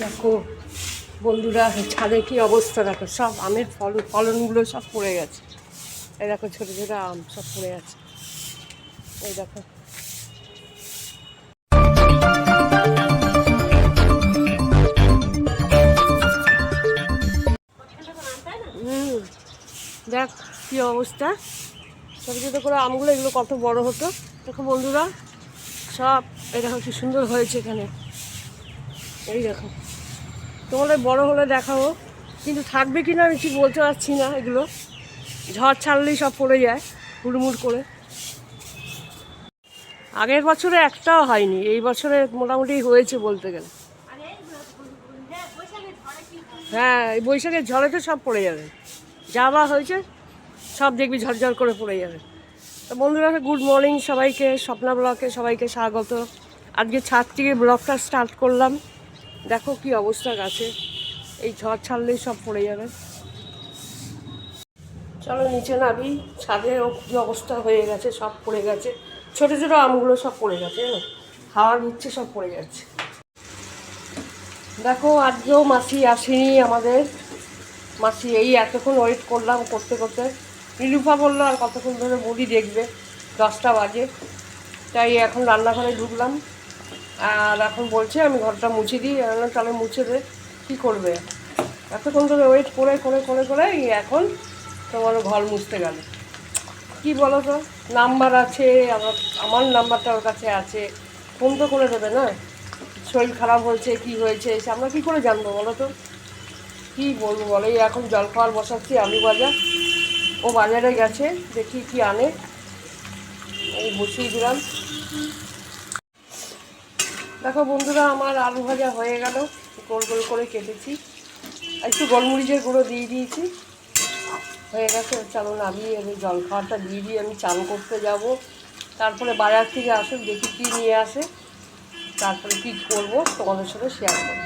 দেখো, বন্ধুরা, ছাদে কি অবস্থা? দেখো, সব আমের ফল ফলনগুলো সব পড়ে গেছে। এই দেখো, ছোটো ছোটো আম সব পড়ে আছে। এই দেখো। দেখ কি অবস্থা। ছোটো ছোটো করে আমগুলো, এগুলো কত বড় হতো। দেখো বন্ধুরা, সব দেখো কি সুন্দর হয়েছে এখানে। এই দেখো। তোমাদের বড় হলে দেখাবো। কিন্তু থাকবে কি না আমি ঠিক বলতে পারছি না এগুলো। ঝড় ছাড়লেই সব পড়ে যায়, হুড়মুড় করে। আগের বছরে একটাও হয়নি, এই বছরে মোটামুটি হয়েছে বলতে গেলে। হ্যাঁ এই বৈশাখের ঝড়ে তো সব পড়ে যাবে। যা বা হয়েছে, সব দেখবি ঝরঝর করে পড়ে যাবে। তো বন্ধুরা, গুড মর্নিং সবাইকে, স্বপ্না ব্লকে সবাইকে স্বাগত। আজকে ছাদ থেকে ব্লগটা স্টার্ট করলাম। দেখো কি অবস্থা গাছে। এই ঝড় ছাড়লেই সব পড়ে যাবে। চলো নিচে নাবি ছাদেও কি অবস্থা হয়ে গেছে, সব পড়ে গেছে। ছোটো ছোটো আমগুলো সব পড়ে গেছে জানো হাওয়া দিচ্ছে, সব পড়ে যাচ্ছে। দেখো, আজকেও মাসি আসেনি আমাদের। মাসি এই এতক্ষণ ওয়েট করলাম করতে করতে। নীলুফা বলল, আর কতক্ষণ ধরে মুড়ি দেখবে? দশটা বাজে। তাই এখন রান্নাঘরে ঢুকলাম। আর এখন বলছে, আমি ঘরটা মুছে দিই। তাহলে মুছে দে। কী করবে? এতক্ষণ ধরে ওয়েট করে করে করে করে এখন তোমার ঘর মুছতে গেল। কি বলো তো নাম্বার আছে, আমার আমার নাম্বারটা ওর কাছে আছে। ফোন তো করে দেবে না? শরীর খারাপ হয়েছে, কি হয়েছে? আমরা কী করে জানব বলো তো কী বলব বলো? এই এখন জল খাওয়ার বসাচ্ছি, আলু বাজার ও বাজারে গেছে, দেখি কি আনে। এই বসিয়ে দিলাম। দেখো বন্ধুরা, আমার আলু ভাজা হয়ে গেল। গোল গোল করে কেটেছি। একটু গোলমরিচের গুঁড়ো দিয়ে দিয়েছি। হয়ে গেছে, চলো নামিয়ে আমি জল খাওয়াটা দিয়ে দিয়ে আমি চান করতে যাব। তারপরে বাজার থেকে আসুক, দেখি কী নিয়ে আসে। তারপরে কী করব, তোমাদের সাথে শেয়ার করব।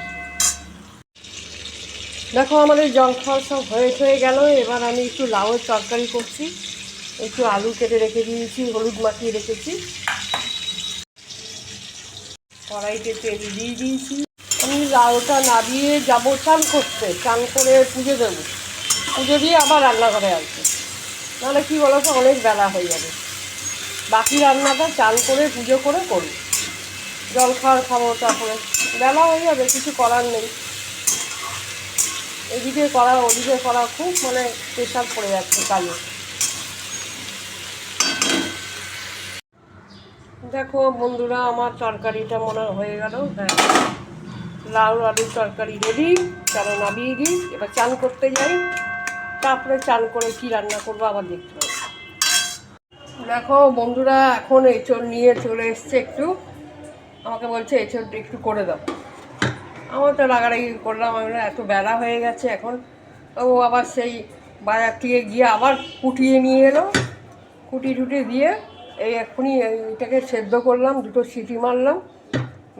দেখো, আমাদের জল খাওয়া সব হয়ে হয়ে গেল। এবার আমি একটু লাউয়ের তরকারি করছি। একটু আলু কেটে রেখে দিয়েছি, হলুদ মাখিয়ে রেখেছি। কড়াইতে তেল দিয়ে দিয়েছি। আমি লাউটা নাবিয়ে যাব, চান করতে। চান করে পুজো দেবো। পুজো দিয়ে আবার রান্নাঘরে আসব। নাহলে কী বলো তো অনেক বেলা হয়ে যাবে। বাকি রান্নাটা চান করে পুজো করে করি জল খাওয়ার খাব তারপরে। বেলা হয়ে যাবে, কিছু করার নেই। এদিকে করা, ওদিকে করা খুব মানে প্রেশার পড়ে যাচ্ছে কাজে। দেখো বন্ধুরা, আমার তরকারিটা মনে হয়ে গেল। হ্যাঁ লাউ আলুর তরকারি রেডি চাল নামিয়ে দিই। এবার চান করতে যাই। তারপরে চান করে কি রান্না করব আবার দেখতে হবে। দেখো বন্ধুরা, এখন এঁচড় নিয়ে চলে এসছে একটু। আমাকে বলছে, এঁচড়টা একটু করে দাও। আমার তো রাগারাগি করলাম, আমি এত বেলা হয়ে গেছে এখন। ও আবার সেই বাজার থেকে গিয়ে আবার কুটিয়ে নিয়ে এলো। কুটি টুটি দিয়ে এই এক্ষুনি এইটাকে সেদ্ধ করলাম, দুটো সিটি মারলাম।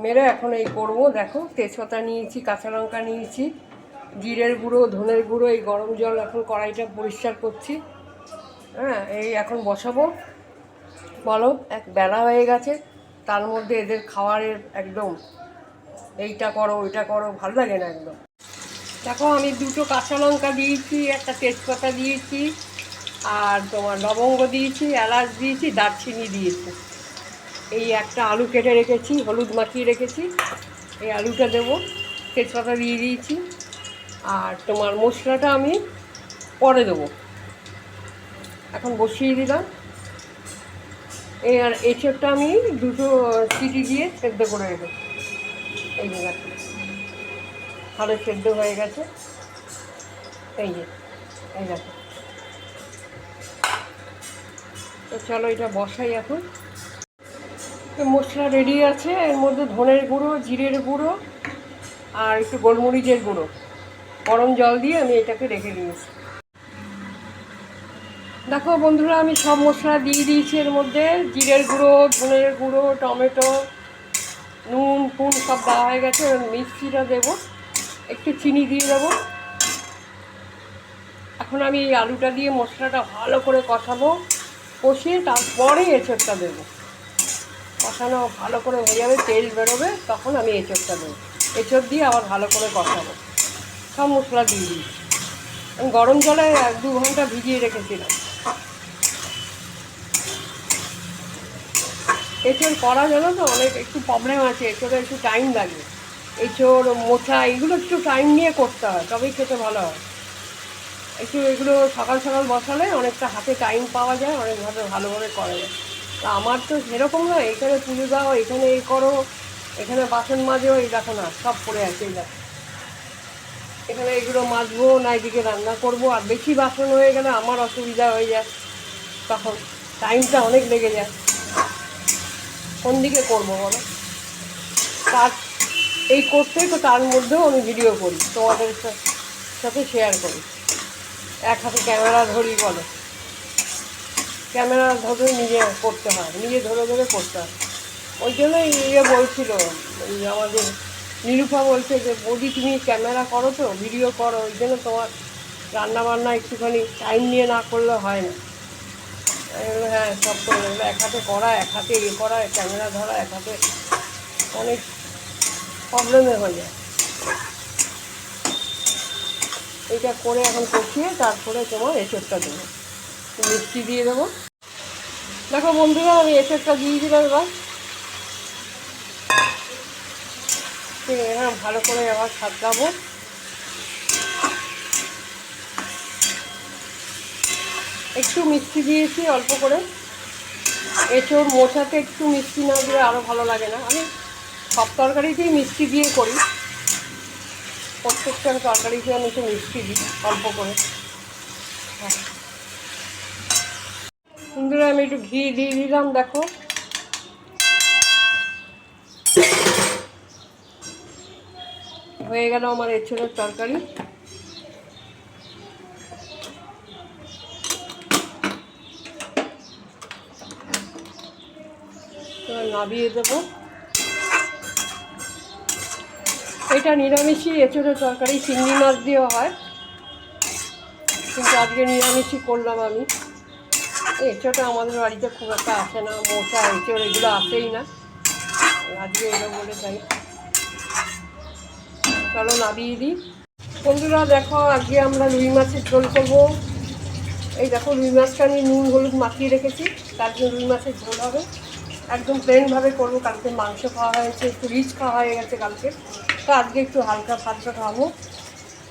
মেরে এখন এই করব, দেখো, তেজপাতা নিয়েছি, কাঁচা লঙ্কা নিয়েছি, জিরের গুঁড়ো, ধনের গুঁড়ো, এই গরম জল এখন কড়াইটা পরিষ্কার করছি। হ্যাঁ এই এখন বসাবো। বলো, এক বেলা হয়ে গেছে, তার মধ্যে এদের খাওয়ারের একদম এইটা করো, ওইটা করো, ভালো লাগে না একদম। দেখো, আমি দুটো কাঁচা লঙ্কা দিয়েছি, একটা তেজপাতা দিয়েছি। আর তোমার লবঙ্গ দিয়েছি, এলাচ দিয়েছি, দারচিনি দিয়েছি। এই একটা আলু কেটে রেখেছি, হলুদ মাখিয়ে রেখেছি। এই আলুটা দেবো, তেজপাতা দিয়ে দিয়েছি। আর তোমার মশলাটা আমি পরে দেবো। এখন বসিয়ে দিলাম। এই আর এঁচড়টা আমি দুটো সিটি দিয়ে সেদ্ধ করে রেখেছি। এই দেখো, ভালো সেদ্ধ হয়ে গেছে। এই যে, এই দেখো। তো চলো এটা বসাই এখন। মশলা রেডি আছে, এর মধ্যে ধনের গুঁড়ো, জিরের গুঁড়ো, আর একটু গোলমরিচের গুঁড়ো। গরম জল দিয়ে আমি এটাকে রেখে দিয়েছি। দেখো বন্ধুরা, আমি সব মশলা দিয়ে দিয়েছি এর মধ্যে। জিরের গুঁড়ো, ধনের গুঁড়ো, টমেটো, নুন ফুন সব দেওয়া হয়ে গেছে। মিষ্টিটা দেবো। একটু চিনি দিয়ে দেবো। এখন আমি এই আলুটা দিয়ে মশলাটা ভালো করে কষাবো। কষিয়ে তারপরে এঁচড়টা দেবো। কষানো ভালো করে হয়ে যাবে, তেল বেরোবে, তখন আমি এঁচড়টা দেবো। এঁচড় দিয়ে আবার ভালো করে কষাবো। সব মশলা দিয়ে দিই আমি গরম জলে এক দু ঘণ্টা ভিজিয়ে রেখেছিলাম। এঁচড় করা জানো তো, অনেক একটু প্রবলেম আছে, এঁচড়ে একটু টাইম লাগে। এঁচড়, মোচা, এগুলো একটু টাইম নিয়ে করতে হয়, তবেই খেতে ভালো হয়। একটু এগুলো সকাল সকাল বসালে অনেকটা হাতে টাইম পাওয়া যায়, অনেকভাবে ভালোভাবে করা। যায় তা আমার তো সেরকম নয়, এখানে পুজো দাও, এখানে এই করো, এখানে বাসন মাজো, এই দেখো না, সব পড়ে আছে, এই দেখো। এখানে এগুলো মাজবো, না এদিকে রান্না করব, আর বেশি বাসন হয়ে গেলে আমার অসুবিধা হয়ে যায়। তখন টাইমটা অনেক লেগে যায়। কোন দিকে করব বলো? তার, এই করতেই তো তার মধ্যেও আমি ভিডিও করি, তোমাদের সাথে শেয়ার করি। এক হাতে ক্যামেরা ধরি বলো। ক্যামেরা ধরে নিজে করতে হয়, নিজে ধরে ধরে করতে হয়। ওই জন্যই ইয়ে বলছিল আমাদের নিরূপা বলছে যে, বৌদি, তুমি ক্যামেরা করো তো, ভিডিও করো, ওই জন্য তোমার রান্না বান্না একটুখানি টাইম নিয়ে না করলে হয় না। হ্যাঁ সব করে এক হাতে করা, এক হাতে ইয়ে করা, ক্যামেরা ধরা, এক হাতে অনেক প্রবলেমে হয়ে যায়। এটা করে এখন কষিয়ে তারপরে তোমার এঁচড়টা দেবো। মিষ্টি দিয়ে দেবো। দেখো বন্ধুরা, আমি এঁচড়টা দিয়ে দিলাম এবার। ভালো করে আবার সাজাবো। একটু মিষ্টি দিয়েছি অল্প করে। এঁচড় মোচাতে একটু মিষ্টি না দিলে আরও ভালো লাগে না। আমি সব তরকারিতেই মিষ্টি দিয়ে করি। প্রত্যেকটা তরকারিতে আমি একটু মিষ্টি দিই অল্প করে। বন্ধুরা, আমি একটু ঘি দিয়ে দিলাম, দেখো। হয়ে গেল আমার এঁচড়ের তরকারি। নাবিয়ে দেবো। এটা নিরামিষই, এঁচড়ের তরকারি, চিংড়ি মাছ দিয়েও হয়। কিন্তু আজকে নিরামিষই করলাম আমি। এই আমাদের বাড়িতে খুব একটা আসে না মোটা এঁচড়, এগুলো আসেই না। আজকে এগুলো বলে তাই। চলো নাবিয়ে দিই। বন্ধুরা, দেখো, আজকে আমরা রুই মাছের ঝোল করব। এই দেখো, রুই মাছটা আমি নুন, হলুদ মাখিয়ে রেখেছি। তার জন্য রুই মাছের ঝোল হবে। একদম প্লেনভাবে করব। কালকে মাংস খাওয়া হয়েছে, একটু রিচ খাওয়া হয়ে গেছে কালকে। তো আজকে একটু হালকা ভাতটা খাব।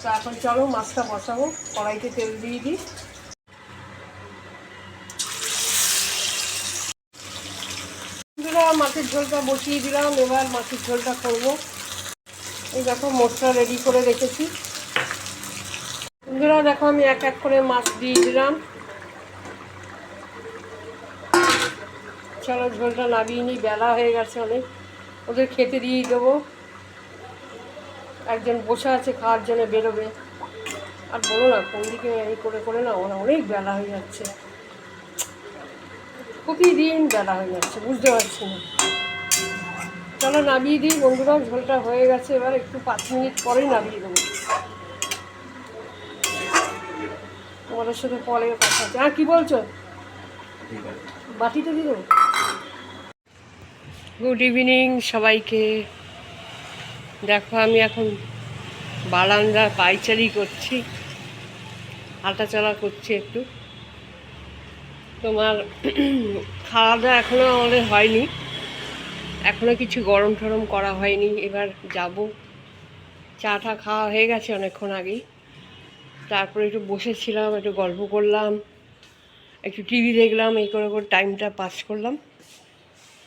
তো এখন চলো মাছটা বসাবো, কড়াইতে তেল দিয়ে দিই। মাছের ঝোলটা বসিয়ে দিলাম, এবার মাছের ঝোলটা করব। এই দেখো মোটটা রেডি করে রেখেছি। দেখো আমি এক এক করে মাছ দিয়ে দিলাম। চলো ঝোলটা নামিয়ে নিই বেলা হয়ে গেছে অনেক। ওদের খেতে দিয়েই দেবো। একজন বসে আছে খাওয়ার জন্য বেরোবে। আর বলো না কোন দিকে এই করে করে না ওরা অনেক বেলা হয়ে যাচ্ছে। প্রতিদিন বেলা হয়ে যাচ্ছে বুঝতে পারছি না। চলো নামিয়ে দিই বন্ধুরা ঝোলটা হয়ে গেছে। এবার একটু পাঁচ মিনিট পরেই নামিয়ে দেবো। তোমাদের সাথে পরে কথা আছে। হ্যাঁ কী বলছো? বাটিতে দিয়ে দেবো? গুড ইভিনিং সবাইকে। দেখো, আমি এখন বারান্দা পাইচারি করছি। হাঁটাচলা করছি একটু। তোমার খাওয়া দাওয়া এখনও আমাদের হয়নি। এখনও কিছু গরম টরম করা হয়নি। এবার যাব। চাটা খাওয়া হয়ে গেছে অনেকক্ষণ আগেই। তারপরে একটু বসেছিলাম, একটু গল্প করলাম। একটু টিভি দেখলাম, এই করে করে টাইমটা পাস করলাম।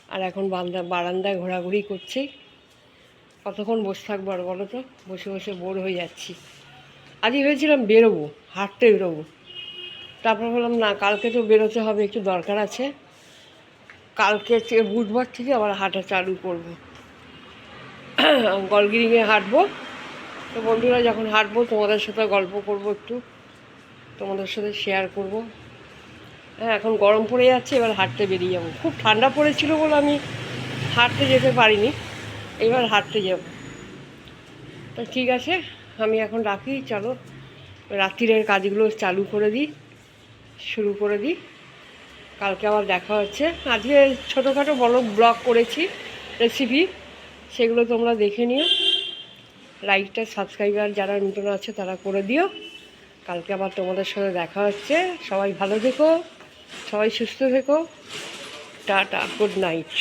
আর এখন বান্দা বারান্দায় ঘোরাঘুরি করছি। কতক্ষণ বসে থাকব আর বলো তো? বসে বসে বোর হয়ে যাচ্ছি। আজই ভেবেছিলাম বেরোবো, হাঁটতে বেরোবো। তারপর বললাম, না, কালকে তো বেরোতে হবে, একটু দরকার আছে। কালকে বুধবার থেকে আবার হাঁটা চালু করব। গলগিরিংয়ে হাঁটবো। তো বন্ধুরা, যখন হাঁটবো, তোমাদের সাথে গল্প করব একটু। তোমাদের সাথে শেয়ার করব। হ্যাঁ এখন গরম পড়ে যাচ্ছে, এবার হাঁটতে বেরিয়ে যাব। খুব ঠান্ডা পড়েছিল বলে আমি হাঁটতে যেতে পারিনি, এবার হাঁটতে যাব। তো ঠিক আছে, আমি এখন রাখি, চলো। রাত্রিরের কাজগুলো চালু করে দিই, শুরু করে দিই। কালকে আবার দেখা হচ্ছে। আজকে ছোটোখাটো বড় ব্লগ করেছি রেসিপি সেগুলো তোমরা দেখে নিও। লাইকটা সাবস্ক্রাইবার যারা নতুন আছে, তারা করে দিও। কালকে আবার তোমাদের সাথে দেখা হচ্ছে। সবাই ভালো থেকো। সবাই সুস্থ থেকো। Tata good night